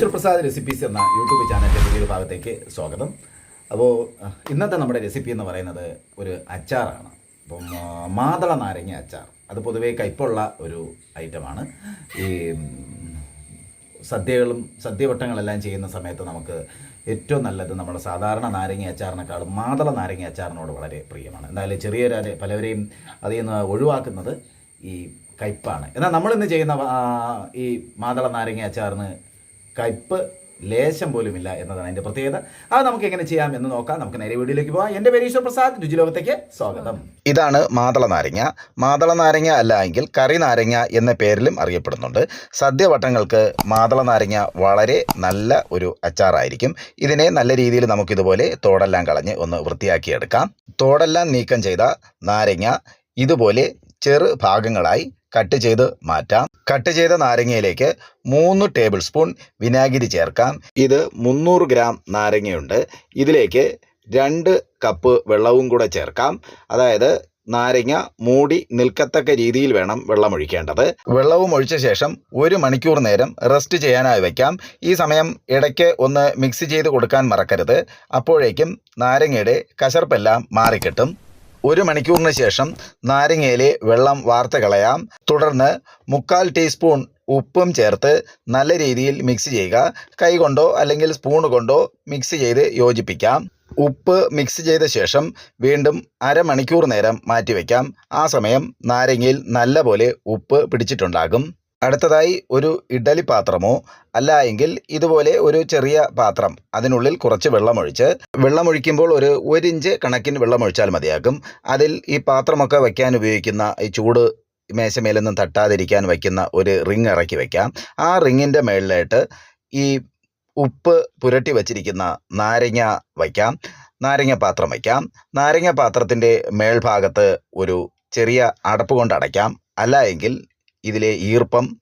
Easwar Prasad recipes എന്ന YouTube ചാനലിന്റെ പുതിയൊരു ഭാഗത്തേക്ക് സ്വാഗതം. അപ്പോൾ ഇന്നത്തെ നമ്മുടെ റെസിപ്പി എന്ന് പറയുന്നത് ഒരു അച്ചാറാണ്. അപ്പം മാതള നാരങ്ങ അച്ചാർ. അത് പൊതുവേ കയ്പുള്ള ഒരു ഐറ്റമാണ് ഈ സദ്യകളും സദ്യവട്ടങ്ങളെല്ലാം ചെയ്യുന്ന സമയത്ത് നമുക്ക് ഏറ്റവും നല്ലത് നമ്മുടെ സാധാരണ നാരങ്ങ അച്ചാറിനേക്കാളും മാതള നാരങ്ങ അച്ചാറിനോട് വളരെ പ്രിയമാണ്. എന്തായാലും ചെറിയൊരു പലവരെയും അതിൽ നിന്ന് ഒഴിവാക്കുന്നത് ഈ കയ്പ്പാണ് എന്നാൽ നമ്മളിന്ന് ചെയ്യുന്ന ഈ മാതള നാരങ്ങ അച്ചാറിന് കയ്പ്പ് ലേശം പോലുമില്ല എന്നതാണ് അതിന്റെ പ്രത്യേകത. അത് നമുക്ക് എങ്ങനെ ചെയ്യാം എന്ന് നോക്കാം. നമുക്ക് നേരെ വീഡിയോയിലേക്ക് പോകാം എന്റെ പേര് ഈശ്വർ പ്രസാദ്. രുചിലോകത്തേക്ക് സ്വാഗതം. ഇതാണ് മാതള നാരങ്ങ. മാതള നാരങ്ങ അല്ല എങ്കിൽ കറി നാരങ്ങ എന്ന പേരിലും അറിയപ്പെടുന്നുണ്ട്. സദ്യവട്ടങ്ങൾക്ക് മാതള നാരങ്ങ വളരെ നല്ല ഒരു അച്ചാറായിരിക്കും. ഇതിനെ നല്ല രീതിയിൽ നമുക്കിതുപോലെ തോടെല്ലാം കളഞ്ഞ് ഒന്ന് വൃത്തിയാക്കിയെടുക്കാം. തോടെല്ലാം നീക്കം ചെയ്ത നാരങ്ങ ഇതുപോലെ ചെറു ഭാഗങ്ങളായി കട്ട് ചെയ്ത് മാറ്റാം. കട്ട് ചെയ്ത നാരങ്ങയിലേക്ക് മൂന്ന് ടേബിൾ സ്പൂൺ വിനാഗിരി ചേർക്കാം. ഇത് മുന്നൂറ് ഗ്രാം നാരങ്ങയുണ്ട്. ഇതിലേക്ക് രണ്ട് കപ്പ് വെള്ളവും കൂടെ ചേർക്കാം. അതായത് നാരങ്ങ മൂടി നിൽക്കത്തക്ക രീതിയിൽ വേണം വെള്ളം ഒഴിക്കേണ്ടത് വെള്ളവും ഒഴിച്ച ശേഷം ഒരു മണിക്കൂർ നേരം റെസ്റ്റ് ചെയ്യാനായി വയ്ക്കാം. ഈ സമയം ഇടയ്ക്ക് ഒന്ന് മിക്സ് ചെയ്ത് കൊടുക്കാൻ മറക്കരുത്. അപ്പോഴേക്കും നാരങ്ങയുടെ കശർപ്പെല്ലാം മാറിക്കിട്ടും. ഒരു മണിക്കൂറിന് ശേഷം നാരങ്ങയിലെ വെള്ളം വാർത്ത് കളയാം തുടർന്ന് മുക്കാൽ ടീസ്പൂൺ ഉപ്പും ചേർത്ത് നല്ല രീതിയിൽ മിക്സ് ചെയ്യുക. കൈ കൊണ്ടോ അല്ലെങ്കിൽ സ്പൂൺ കൊണ്ടോ മിക്സ് ചെയ്ത് യോജിപ്പിക്കാം. ഉപ്പ് മിക്സ് ചെയ്ത ശേഷം വീണ്ടും അരമണിക്കൂർ നേരം മാറ്റിവെക്കാം. ആ സമയം നാരങ്ങയിൽ നല്ലപോലെ ഉപ്പ് പിടിച്ചിട്ടുണ്ടാകും. അടുത്തതായി ഒരു ഇഡലി പാത്രമോ അല്ല എങ്കിൽ ഇതുപോലെ ഒരു ചെറിയ പാത്രം. അതിനുള്ളിൽ കുറച്ച് വെള്ളമൊഴിച്ച് വെള്ളമൊഴിക്കുമ്പോൾ ഒരു ഒരു ഇഞ്ച് കണക്കിന് വെള്ളമൊഴിച്ചാൽ മതിയാകും. അതിൽ ഈ പാത്രമൊക്കെ വയ്ക്കാൻ ഉപയോഗിക്കുന്ന ഈ ചൂട് മേശമേലൊന്നും തട്ടാതിരിക്കാൻ വയ്ക്കുന്ന ഒരു റിങ് ഇറക്കി വയ്ക്കാം. ആ റിങ്ങിന്റെ മേളിലായിട്ട് ഈ ഉപ്പ് പുരട്ടി വച്ചിരിക്കുന്ന നാരങ്ങ വയ്ക്കാം. നാരങ്ങ പാത്രം വയ്ക്കാം. നാരങ്ങ പാത്രത്തിന്റെ മേൽഭാഗത്ത് ഒരു ചെറിയ അടപ്പ് കൊണ്ട് അടയ്ക്കാം. അല്ല എങ്കിൽ ഇതിലെ ഈർപ്പം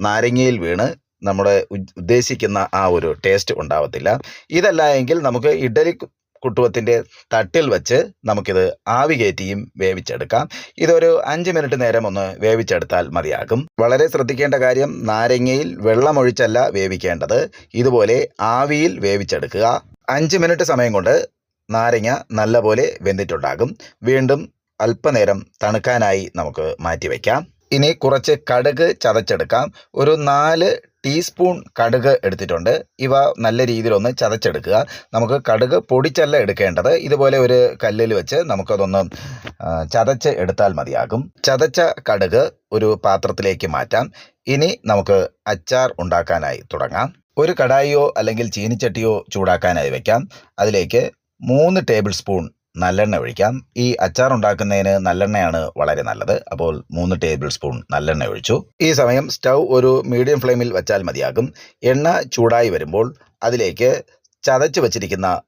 നാരങ്ങയിൽ വീണ് നമ്മുടെ ഉദ്ദേശിക്കുന്ന ആ ഒരു ടേസ്റ്റ് ഉണ്ടാവത്തില്ല. ഇതല്ല എങ്കിൽ നമുക്ക് ഇഡലി കുട്ടുവത്തിന്റെ തട്ടിൽ വെച്ച് നമുക്കിത് ആവി കയറ്റിയും വേവിച്ചെടുക്കാം. ഇതൊരു അഞ്ച് മിനിറ്റ് നേരം ഒന്ന് വേവിച്ചെടുത്താൽ മതിയാകും. വളരെ ശ്രദ്ധിക്കേണ്ട കാര്യം നാരങ്ങയിൽ വെള്ളമൊഴിച്ചല്ല വേവിക്കേണ്ടത്. ഇതുപോലെ ആവിയിൽ വേവിച്ചെടുക്കുക. അഞ്ച് മിനിറ്റ് സമയം കൊണ്ട് നാരങ്ങ നല്ലപോലെ വെന്തിട്ടുണ്ടാകും. വീണ്ടും അല്പനേരം തണുക്കാനായി നമുക്ക് മാറ്റിവെക്കാം. ഇനി കുറച്ച് കടുക് ചതച്ചെടുക്കാം. ഒരു നാല് ടീസ്പൂൺ കടുക് എടുത്തിട്ടുണ്ട്. ഇവ നല്ല രീതിയിലൊന്ന് ചതച്ചെടുക്കുക. നമുക്ക് കടുക് പൊടിച്ചല്ല എടുക്കേണ്ടത്. ഇതുപോലെ ഒരു കല്ലിൽ വെച്ച് നമുക്കതൊന്ന് ചതച്ച് എടുത്താൽ മതിയാകും. ചതച്ച കടുക് ഒരു പാത്രത്തിലേക്ക് മാറ്റാം. ഇനി നമുക്ക് അച്ചാർ ഉണ്ടാക്കാനായി തുടങ്ങാം. ഒരു കടായിയോ അല്ലെങ്കിൽ ചീനിച്ചട്ടിയോ ചൂടാക്കാനായി വയ്ക്കാം അതിലേക്ക് മൂന്ന് ടേബിൾ സ്പൂൺ നല്ലെണ്ണ ഒഴിക്കാം. ഈ അച്ചാർ ഉണ്ടാക്കുന്നതിന് നല്ലെണ്ണയാണ് വളരെ നല്ലത്. അപ്പോൾ മൂന്ന് ടേബിൾ സ്പൂൺ നല്ലെണ്ണ ഒഴിച്ചു. ഈ സമയം സ്റ്റൗ ഒരു മീഡിയം ഫ്ലെയിമിൽ വെച്ചാൽ മതിയാകും. എണ്ണ ചൂടായി വരുമ്പോൾ അതിലേക്ക് ചതച്ച് വച്ചിരിക്കുന്ന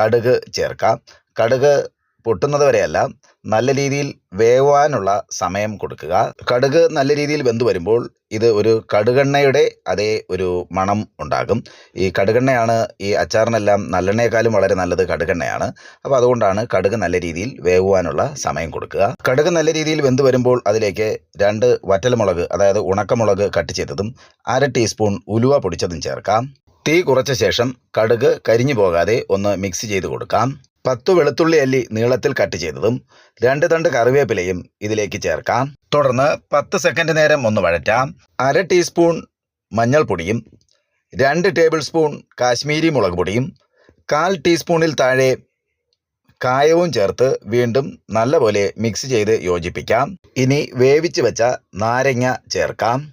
കടുക് ചേർക്കാം. കടുക് പൊട്ടുന്നത് വരെയല്ല നല്ല രീതിയിൽ വേവാനുള്ള സമയം കൊടുക്കുക. കടുക് നല്ല രീതിയിൽ വെന്തു വരുമ്പോൾ ഇത് ഒരു കടുകെണ്ണയുടെ അതേ ഒരു മണം ഉണ്ടാകും. ഈ കടുകെണ്ണയാണ് ഈ അച്ചാറിനെല്ലാം നല്ലെണ്ണയെക്കാളും വളരെ നല്ലത് കടുകെണ്ണയാണ്. അപ്പോൾ അതുകൊണ്ടാണ് കടുക് നല്ല രീതിയിൽ വേവുവാനുള്ള സമയം കൊടുക്കുക. കടുക് നല്ല രീതിയിൽ വെന്തു വരുമ്പോൾ അതിലേക്ക് രണ്ട് വറ്റൽമുളക് അതായത് ഉണക്കമുളക് കട്ട് ചെയ്തതും അര ടീസ്പൂൺ ഉലുവ പൊടിച്ചതും ചേർക്കാം. തീ കുറച്ച ശേഷം കടുക് കരിഞ്ഞു പോകാതെ ഒന്ന് മിക്സ് ചെയ്ത് കൊടുക്കാം. പത്ത് വെളുത്തുള്ളി അല്ലി നീളത്തിൽ കട്ട് ചെയ്തതും രണ്ട് തണ്ട് കറിവേപ്പിലയും ഇതിലേക്ക് ചേർക്കാം. തുടർന്ന് പത്ത് സെക്കൻഡ് നേരം ഒന്ന് വഴറ്റാം. അര ടീസ്പൂൺ മഞ്ഞൾപ്പൊടിയും രണ്ട് ടേബിൾ സ്പൂൺ കാശ്മീരി മുളക് പൊടിയും കാൽ ടീസ്പൂണിൽ താഴെ കായവും ചേർത്ത് വീണ്ടും നല്ലപോലെ മിക്സ് ചെയ്ത് യോജിപ്പിക്കാം. ഇനി വേവിച്ച് വെച്ച നാരങ്ങ ചേർക്കാം.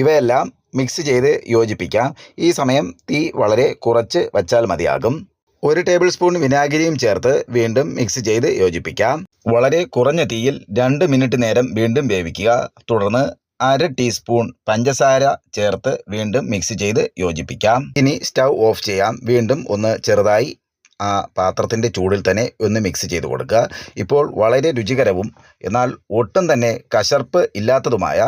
ഇവയെല്ലാം മിക്സ് ചെയ്ത് യോജിപ്പിക്കാം. ഈ സമയം തീ വളരെ കുറച്ച് വച്ചാൽ മതിയാകും. ഒരു ടേബിൾ സ്പൂൺ വിനാഗിരിയും ചേർത്ത് വീണ്ടും മിക്സ് ചെയ്ത് യോജിപ്പിക്കാം. വളരെ കുറഞ്ഞ തീയിൽ രണ്ട് മിനിറ്റ് നേരം വീണ്ടും വേവിക്കുക. തുടർന്ന് അര ടീസ്പൂൺ പഞ്ചസാര ചേർത്ത് വീണ്ടും മിക്സ് ചെയ്ത് യോജിപ്പിക്കാം. ഇനി സ്റ്റൗ ഓഫ് ചെയ്യാം. വീണ്ടും ഒന്ന് ചെറുതായി ആ പാത്രത്തിന്റെ ചൂടിൽ തന്നെ ഒന്ന് മിക്സ് ചെയ്ത് കൊടുക്കുക. ഇപ്പോൾ വളരെ രുചികരവും എന്നാൽ ഒട്ടും തന്നെ കശർപ്പ് ഇല്ലാത്തതുമായ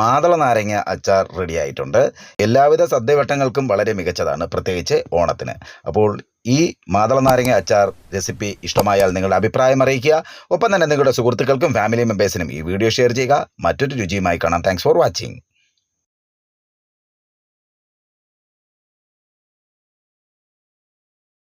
മാതള നാരങ്ങ അച്ചാർ റെഡിയായിട്ടുണ്ട് എല്ലാവിധ സദ്യവട്ടങ്ങൾക്കും വളരെ മികച്ചതാണ് പ്രത്യേകിച്ച് ഓണത്തിന്. അപ്പോൾ ഈ മാതള നാരങ്ങ അച്ചാർ റെസിപ്പി ഇഷ്ടമായാൽ നിങ്ങളുടെ അഭിപ്രായം അറിയിക്കുക. ഒപ്പം തന്നെ നിങ്ങളുടെ സുഹൃത്തുക്കൾക്കും ഫാമിലി മെമ്പേഴ്സിനും ഈ വീഡിയോ ഷെയർ ചെയ്യുക. മറ്റൊരു രുചിയുമായി കാണാം. Thanks for watching